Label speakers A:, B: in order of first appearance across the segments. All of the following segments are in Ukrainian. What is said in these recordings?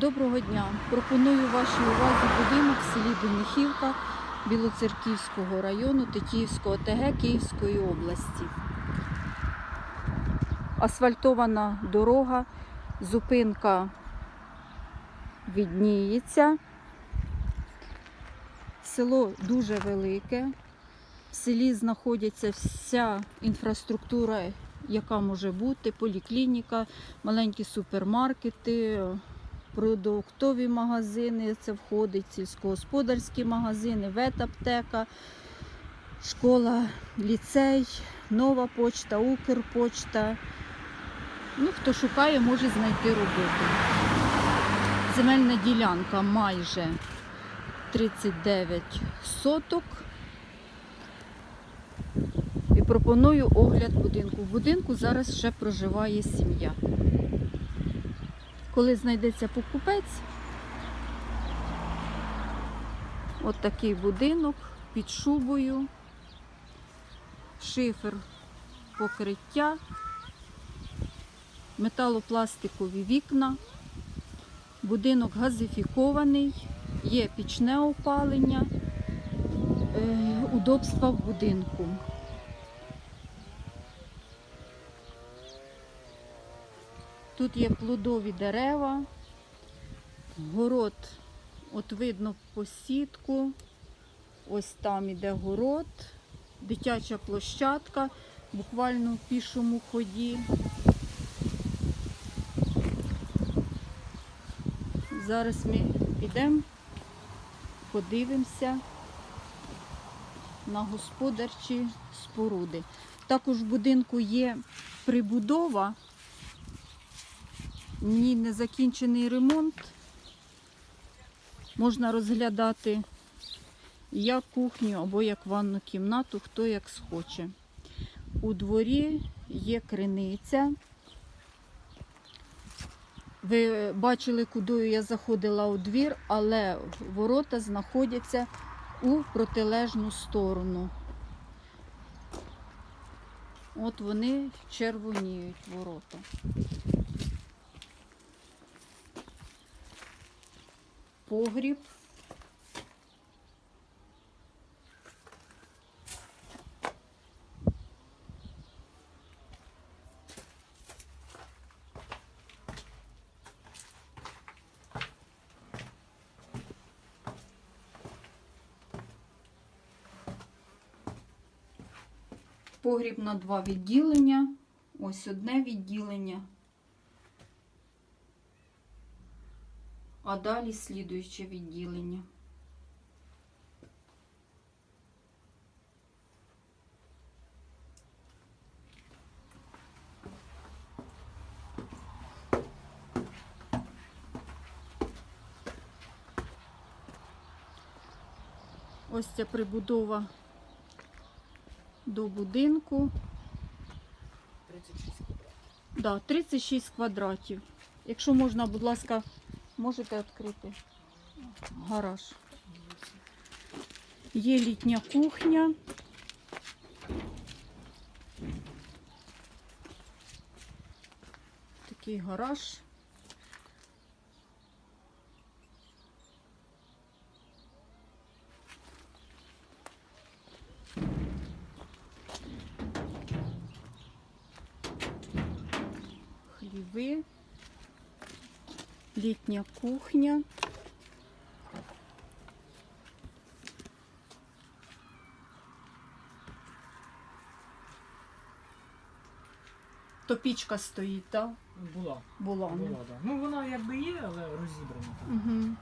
A: Доброго дня! Пропоную вашій увазі будинок в селі Денихівка Білоцерківського району Тетіївського ОТГ Київської області. Асфальтована дорога, зупинка відніється. Село дуже велике. В селі знаходиться вся інфраструктура, яка може бути, поліклініка, маленькі супермаркети, продуктові магазини, це входить сільськогосподарські магазини, ветаптека, школа, ліцей, нова почта, Укрпочта. Ну, хто шукає, може знайти роботу. Земельна ділянка майже 39 соток. І пропоную огляд будинку. В будинку зараз ще проживає сім'я. Коли знайдеться покупець, от такий будинок під шубою, шифер покриття, металопластикові вікна, будинок газифікований, є пічне опалення, е, удобства в будинку. Тут є плодові дерева, город, от видно посітку, ось там іде город, дитяча площадка, буквально в пішому ході. Зараз ми підемо, подивимося на господарчі споруди. Також в будинку є прибудова. Ні, не закінчений ремонт. Можна розглядати як кухню або як ванну кімнату, хто як схоче. У дворі є криниця. Ви бачили, куди я заходила у двір, але ворота знаходяться у протилежну сторону. От вони червоніють ворота. Погріб. Погріб на два відділення. Ось одне відділення. А далі слідуюче відділення. Ось ця прибудова до будинку.
B: 36 квадратів.
A: Да, 36 квадратів. Якщо можна, будь ласка, можете відкрити гараж. Є літня кухня. Такий гараж. Літня кухня. То пічка стоїть, так?
B: Була.
A: Була.
B: Була, да. Ну вона якби є, але розібрана. так.
A: Угу.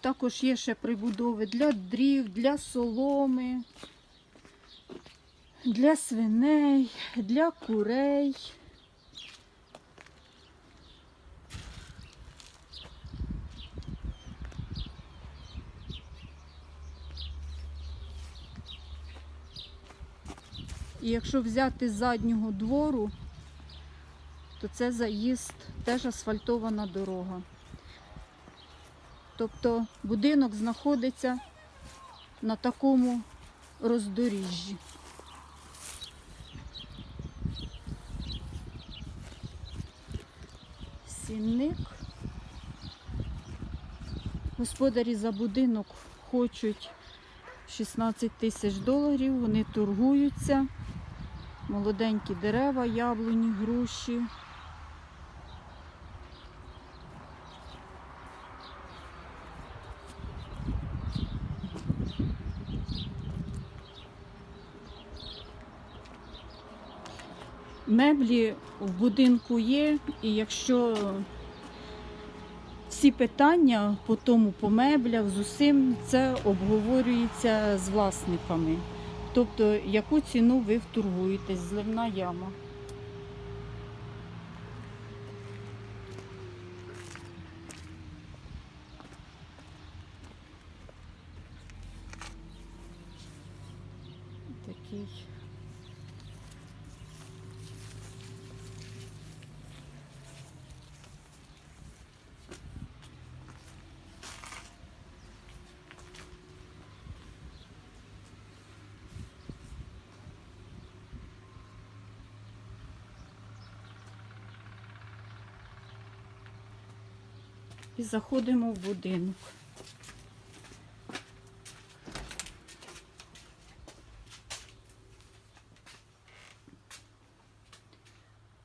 A: Також є ще прибудови для дрів, для соломи, для свиней, для курей. І якщо взяти з заднього двору, то це заїзд, теж асфальтована дорога. Тобто будинок знаходиться на такому роздоріжжі. Цінник. Господарі за будинок хочуть 16 тисяч доларів, вони торгуються. Молоденькі дерева, яблуні, груші. Меблі в будинку є, і якщо всі питання по тому по меблях з усім це обговорюється з власниками. Тобто, яку ціну ви вторгуєтесь, зливна яма. Такий. І заходимо в будинок.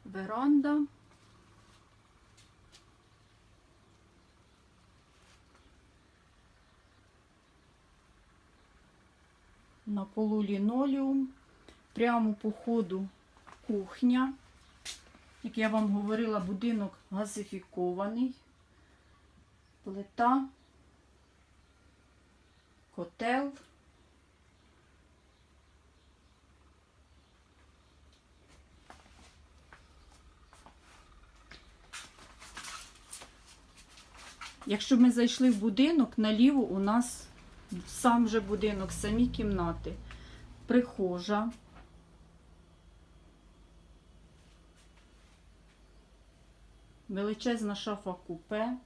A: Веранда. На полу лінолеум. Прямо по ходу кухня. Як я вам говорила, будинок газифікований плита, котел. Якщо ми зайшли в будинок, наліво у нас сам же будинок, самі кімнати, прихожа. Величезна шафа купе.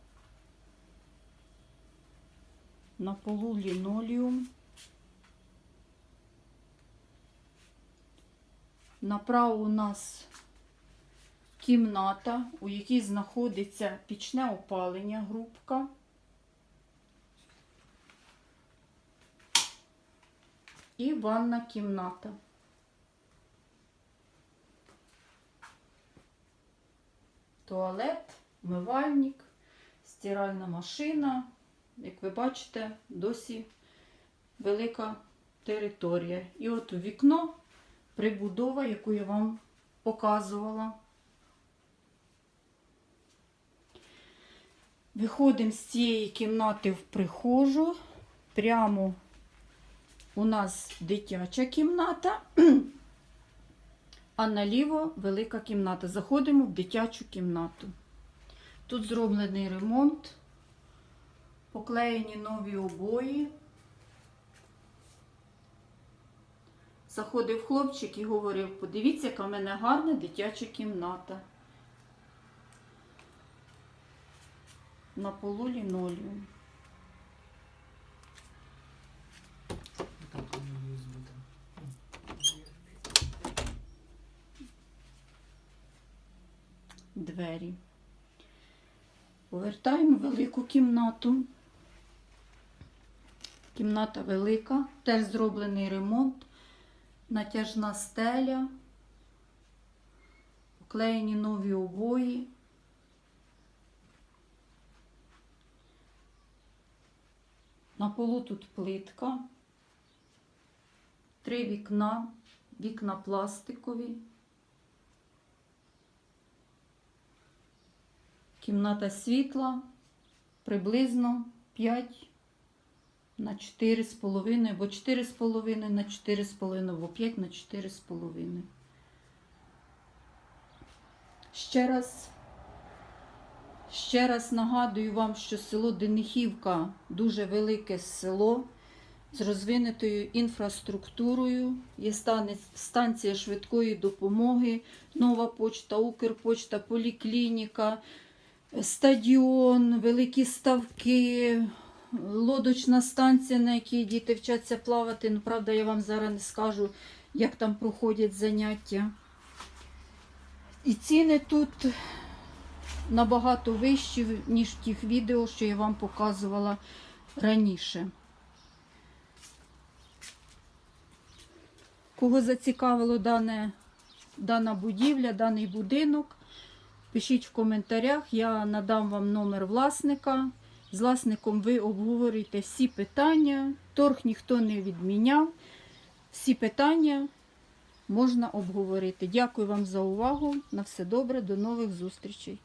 A: На полу лінолеум. Направо у нас кімната, у якій знаходиться пічне опалення, грубка. І ванна кімната. Туалет, умивальник, стиральна машина. Як ви бачите, досі велика територія. І от вікно прибудова, яку я вам показувала. Виходимо з цієї кімнати в прихожу. Прямо у нас дитяча кімната, а наліво велика кімната. Заходимо в дитячу кімнату. Тут зроблений ремонт. Поклеєні нові обої. Заходив хлопчик і говорив, подивіться, яка в мене гарна дитяча кімната. На полу лінолеум. Двері. Повертаємо велику кімнату. Кімната велика, теж зроблений ремонт, натяжна стеля, поклеєні нові обої. На полу тут плитка, три вікна, вікна пластикові. Кімната світла приблизно 5 на 4,5, або 4,5 на 4,5, або 5 на 4,5. Ще раз, ще раз нагадую вам, що село Денихівка дуже велике село з розвинутою інфраструктурою. Є станція швидкої допомоги, нова почта, Укрпочта, поліклініка, стадіон, великі ставки, лодочна станція, на якій діти вчаться плавати. Ну, правда, я вам зараз не скажу, як там проходять заняття. І ціни тут набагато вищі, ніж в тих відео, що я вам показувала раніше. Кого зацікавило дане, дана будівля, даний будинок, пишіть в коментарях, я надам вам номер власника. З власником ви обговорюєте всі питання, торг ніхто не відміняв. Всі питання можна обговорити. Дякую вам за увагу. На все добре, до нових зустрічей.